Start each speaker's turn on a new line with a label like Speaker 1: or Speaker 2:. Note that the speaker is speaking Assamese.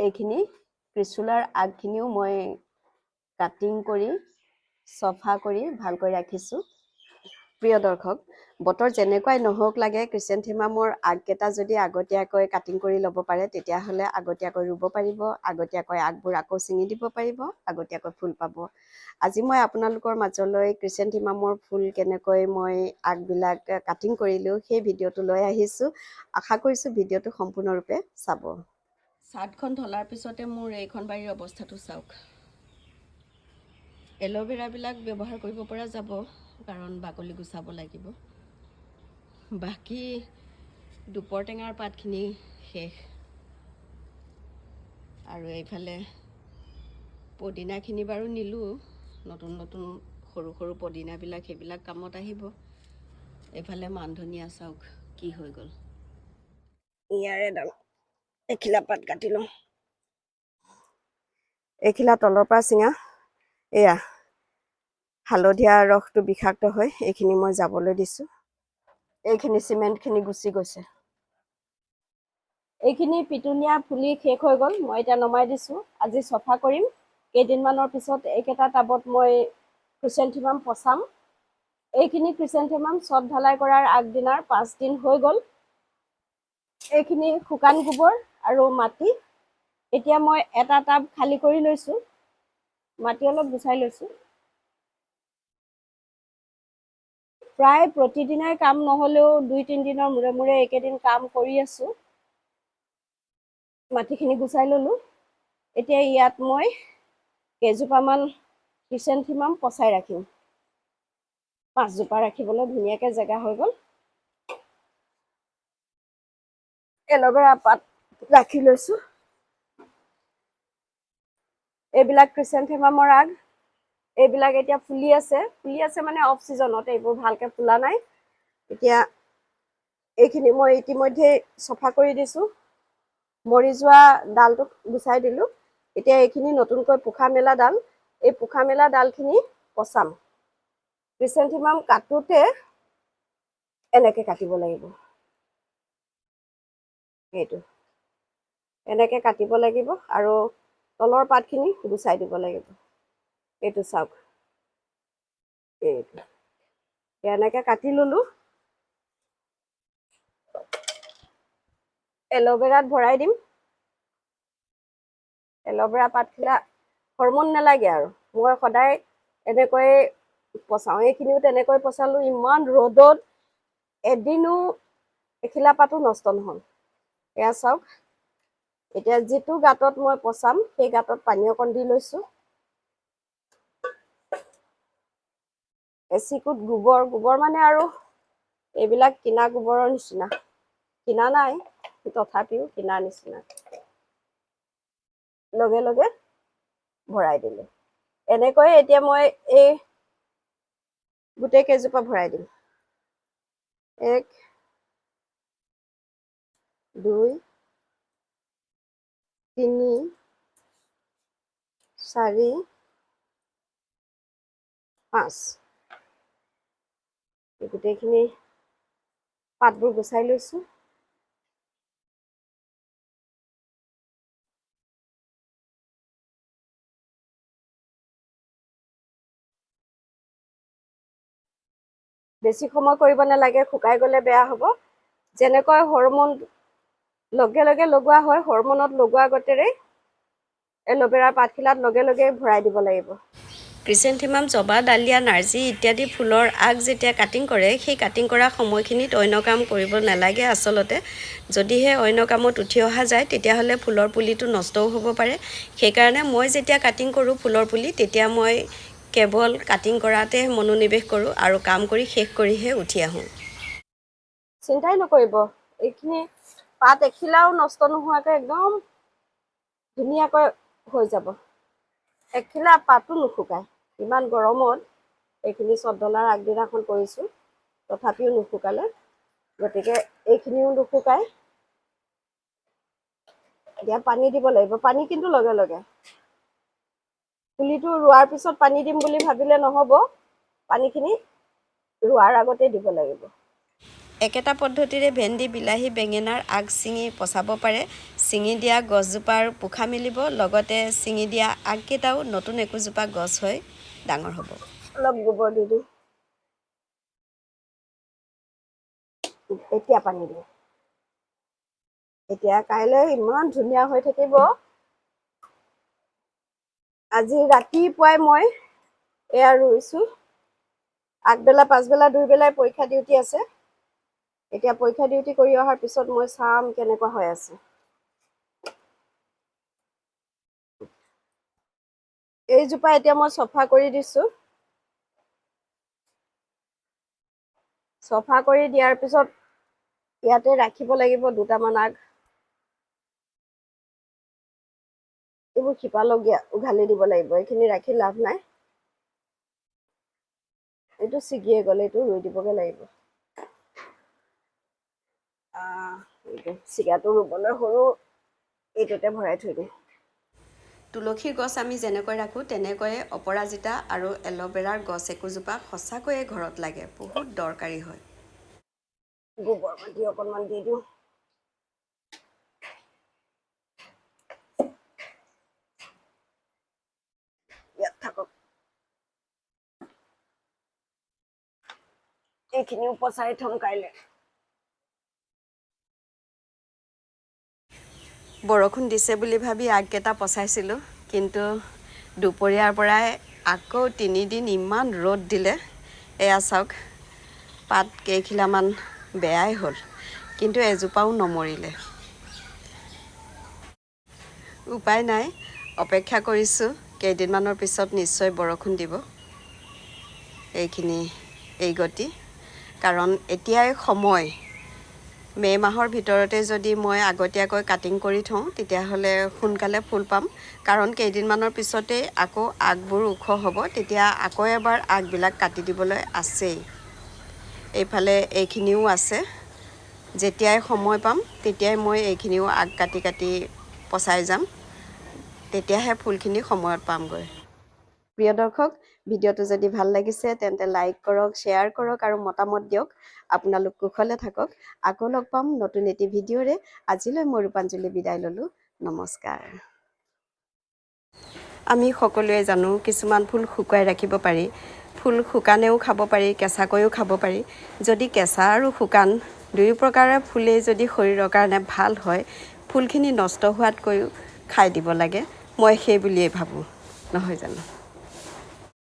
Speaker 1: এইখিনি ত্ৰিশূলৰ আগখিনিও মই কাটিং কৰি চফা কৰি ভালকৈ ৰাখিছোঁ। প্ৰিয় দৰ্শক বতৰ যেনেকুৱাই নহওক লাগে ক্ৰিচেণ্থেমামৰ আগকেইটা যদি আগতীয়াকৈ কাটিং কৰি ল'ব পাৰে তেতিয়াহ'লে আগতীয়াকৈ ৰুব পাৰিব আগতীয়াকৈ আগবোৰ আকৌ ছিঙি দিব পাৰিব আগতীয়াকৈ ফুল পাব। আজি মই আপোনালোকৰ মাজলৈ ক্ৰিচেণ্থেমামৰ ফুল কেনেকৈ মই আগবিলাক কাটিং কৰিলোঁ সেই ভিডিঅ'টো লৈ আহিছোঁ। আশা কৰিছোঁ ভিডিঅ'টো সম্পূৰ্ণৰূপে চাব। চাৰ্টখন ঢলাৰ পিছতে মোৰ এইখন বাৰীৰ অৱস্থাটো চাওক। এল'ভেৰাবিলাক ব্যৱহাৰ কৰিব পৰা যাব কাৰণ বাকলি গুচাব লাগিব। বাকী দুপৰ টেঙাৰ পাতখিনি শেষ। আৰু এইফালে পদিনাখিনি বাৰু নিলোঁ নতুন নতুন সৰু সৰু পদিনাবিলাক সেইবিলাক কামত আহিব। এইফালে মান ধনিয়া চাওক কি হৈ গ'ল। ইয়াৰে এডাল এখিলা পাত কাটি লওঁ। এখিলা তলৰ পৰা চিঙা। এয়া হালধীয়া ৰসটো বিষাক্ত হয় এইখিনি মই যাবলৈ দিছোঁ। এইখিনি চিমেণ্টখিনি গুচি গৈছে। এইখিনি পিটুনীয়া ফুলি শেষ হৈ গ'ল মই এতিয়া নমাই দিছোঁ। আজি চফা কৰিম। কেইদিনমানৰ পিছত এইকেইটা টাবত মই ক্ৰিচেণ্থিমাম পচাম। এইখিনি ক্ৰিচেণ্থিমাম চট ঢালাই কৰাৰ আগদিনাৰ পাঁচদিন হৈ গ'ল। এইখিনি শুকান গোবৰ আৰু মাটি এতিয়া মই এটা টাব খালী কৰি লৈছোঁ। মাটি অলপ গুচাই লৈছোঁ। প্ৰায় প্ৰতিদিনাই কাম নহ'লেও দুই তিনিদিনৰ মূৰে মূৰে এইকেইদিন কাম কৰি আছোঁ। মাটিখিনি গুচাই ল'লোঁ। এতিয়া ইয়াত মই কেইজোপামান ক্ৰিচেণ্থিমাম পচাই ৰাখিম। পাঁচজোপা ৰাখিবলৈ ধুনীয়াকৈ জেগা হৈ গ'ল। এল'ভেৰা পাত ৰাখি লৈছোঁ এইবিলাক ক্ৰিচেণ্থেমামৰ আগ এইবিলাক এতিয়া ফুলি আছে। ফুলি আছে মানে অফ ছিজনত এইবোৰ ভালকৈ ফুলা নাই। এতিয়া এইখিনি মই ইতিমধ্যে চফা কৰি দিছোঁ। মৰি যোৱা ডালটো গুচাই দিলোঁ। এতিয়া এইখিনি নতুনকৈ পোখা মেলা ডাল। এই পোখা মেলা ডালখিনি পচাম। ক্ৰিচেণ্থিমাম কাটোতে এনেকৈ কাটিব লাগিব। এইটো। এনেকৈ কাটিব লাগিব আৰু তলৰ পাতখিনি গুচাই দিব লাগিব। এইটো চাওক। এইটো। এনেকৈ কাটি ল'লোঁ। এল'ভেৰাত ভৰাই দিম। এল'ভেৰা পাতখিলা হৰমন নালাগে আৰু। মই সদায় এনেকৈয়ে পচাওঁ। এইখিনিও তেনেকৈ পচালোঁ। ইমান ৰ'দত এদিনো এখিলা পাতো নষ্ট নহ'ল। এয়া চাওক। এতিয়া যিটো গাঁতত মই পচাম সেই গাঁতত পানী অকণ দি লৈছোঁ। এচিকুট গোবৰ গোবৰ মানে আৰু এইবিলাক কিনা গোবৰৰ নিচিনা। কিনা নাই তথাপিও কিনাৰ নিচিনা। লগে লগে ভৰাই দিলোঁ। এনেকৈ এতিয়া মই এই গোটেই কেইজোপা ভৰাই দিম। এক দুই তিনি চাৰি পাঁচ। গোটেইখিনি পাতবোৰ গুচাই লৈছোঁ। বেছি সময় কৰিব নালাগে শুকাই গ'লে বেয়া হ'ব। যেনেকৈ হৰমন লগে লগে লগোৱা হয় হৰমনত লগোৱা গতেৰে এল'ভেৰাৰ পাতখিলাত লগে লগে ভৰাই দিব লাগিব। ক্ৰিচেণ্থিমাম জবা ডালিয়া নাৰ্জী ইত্যাদি ফুলৰ আগ যেতিয়া কাটিং কৰে সেই কাটিং কৰা সময়খিনিত অন্য কাম কৰিব নালাগে আচলতে। যদিহে অন্য কামত উঠি অহা যায় তেতিয়াহ'লে ফুলৰ পুলিটো নষ্টও হ'ব পাৰে। সেইকাৰণে মই যেতিয়া কাটিং কৰোঁ ফুলৰ পুলি তেতিয়া মই কেৱল কাটিং কৰাতে মনোনিৱেশ কৰোঁ আৰু কাম কৰি শেষ কৰিহে উঠি আহোঁ। চিন্তাই নকৰিব এইখিনি পাত এখিলাও নষ্ট নোহোৱাকৈ একদম ধুনীয়াকৈ হৈ যাব। এখিলা পাতো নুশুকায়। ইমান গৰমত এইখিনি চদলাৰ আগদিনাখন কৰিছোঁ তথাপিও নুশুকালে। গতিকে এইখিনিও নুশুকায়। এতিয়া পানী দিব লাগিব। পানী কিন্তু লগে লগে। পুলিটো ৰোৱাৰ পিছত পানী দিম বুলি ভাবিলে নহ'ব। পানীখিনি ৰোৱাৰ আগতে দিব লাগিব।
Speaker 2: একেটা পদ্ধতিৰে ভেন্দি বিলাহী বেঙেনাৰ আগ ছিঙি পচাব পাৰে। ছিঙি দিয়া গছজোপাৰ পোখা মেলিব। লগতে ছিঙি দিয়া আগকেইটাও নতুন একোজোপা গছ হৈ ডাঙৰ হ'ব।
Speaker 1: অলপ গোবৰ দি দিওঁ। এতিয়া পানী দিওঁ। এতিয়া কাইলৈ ইমান ধুনীয়া হৈ থাকিব। আজি ৰাতিপুৱাই মই এয়া ৰুইছোঁ। আগবেলা পাছবেলা দুইবেলাই পৰীক্ষা ডিউটি আছে। এতিয়া পৰীক্ষা ডিউটি কৰি অহাৰ পিছত মই চাম কেনেকুৱা হৈ আছে। এইজোপা এতিয়া মই চফা কৰি দিছোঁ। চফা কৰি দিয়াৰ পিছত ইয়াতে ৰাখিব লাগিব দুটামান আগ। এইবোৰ শিপালগীয়া উঘালি দিব লাগিব এইখিনি ৰাখি লাভ নাই। এইটো ছিগিয়ে গ'ল এইটো ৰুই দিবগৈ লাগিব। ছিগাটো ৰুবলৈ সৰু এইটোতে ভৰাই থৈ দিওঁ।
Speaker 2: তুলসীৰ গছ আমি যেনেকৈ ৰাখোঁ তেনেকৈয়ে অপৰাজিতা আৰু এল'ভেৰাৰ গছ একোজোপা সঁচাকৈয়ে ঘৰত লাগে বহুত দৰকাৰী হয়।
Speaker 1: গোবৰ মাটি অকণমান দি দিওঁ। ইয়াত থাকক। এইখিনিও পচাই থম কাইলৈ।
Speaker 2: বৰষুণ দিছে বুলি ভাবি আগকেইটা পচাইছিলোঁ, কিন্তু দুপৰীয়াৰ পৰাই আকৌ তিনিদিন ইমান ৰ'দ দিলে। এয়া চাওক, পাত কেইখিলামান বেয়াই হ'ল, কিন্তু এজোপাও নমৰিলে। উপায় নাই, অপেক্ষা কৰিছোঁ, কেইদিনমানৰ পিছত নিশ্চয় বৰষুণ দিব। এইখিনি এই গতি, কাৰণ এতিয়াই সময়। মে' মাহৰ ভিতৰতে যদি মই আগতীয়াকৈ কাটিং কৰি থওঁ তেতিয়াহ'লে সোনকালে ফুল পাম। কাৰণ কেইদিনমানৰ পিছতেই আকৌ আগবোৰ ওখ হ'ব তেতিয়া আকৌ এবাৰ আগবিলাক কাটি দিবলৈ আছেই। এইফালে এইখিনিও আছে। যেতিয়াই সময় পাম তেতিয়াই মই এইখিনিও আগ কাটি কাটি পচাই যাম। তেতিয়াহে ফুলখিনি সময়ত পামগৈ। প্ৰিয় দৰ্শক ভিডিঅ'টো যদি ভাল লাগিছে তেন্তে লাইক কৰক শ্বেয়াৰ কৰক আৰু মতামত দিয়ক। আপোনালোক কুশলে থাকক। আকৌ লগ পাম নতুন এটি ভিডিঅ'ৰে। আজিলৈ মই ৰূপাঞ্জলি বিদায় ল'লোঁ। নমস্কাৰ। আমি সকলোৱে জানো কিছুমান ফুল শুকুৱাই ৰাখিব পাৰি। ফুল শুকানেও খাব পাৰি কেঁচাকৈও খাব পাৰি। যদি কেঁচা আৰু শুকান দুয়ো প্ৰকাৰে ফুলেই যদি শৰীৰৰ কাৰণে ভাল হয় ফুলখিনি নষ্ট হোৱাতকৈও খাই দিব লাগে। মই সেই বুলিয়েই ভাবোঁ। নহয় জানো?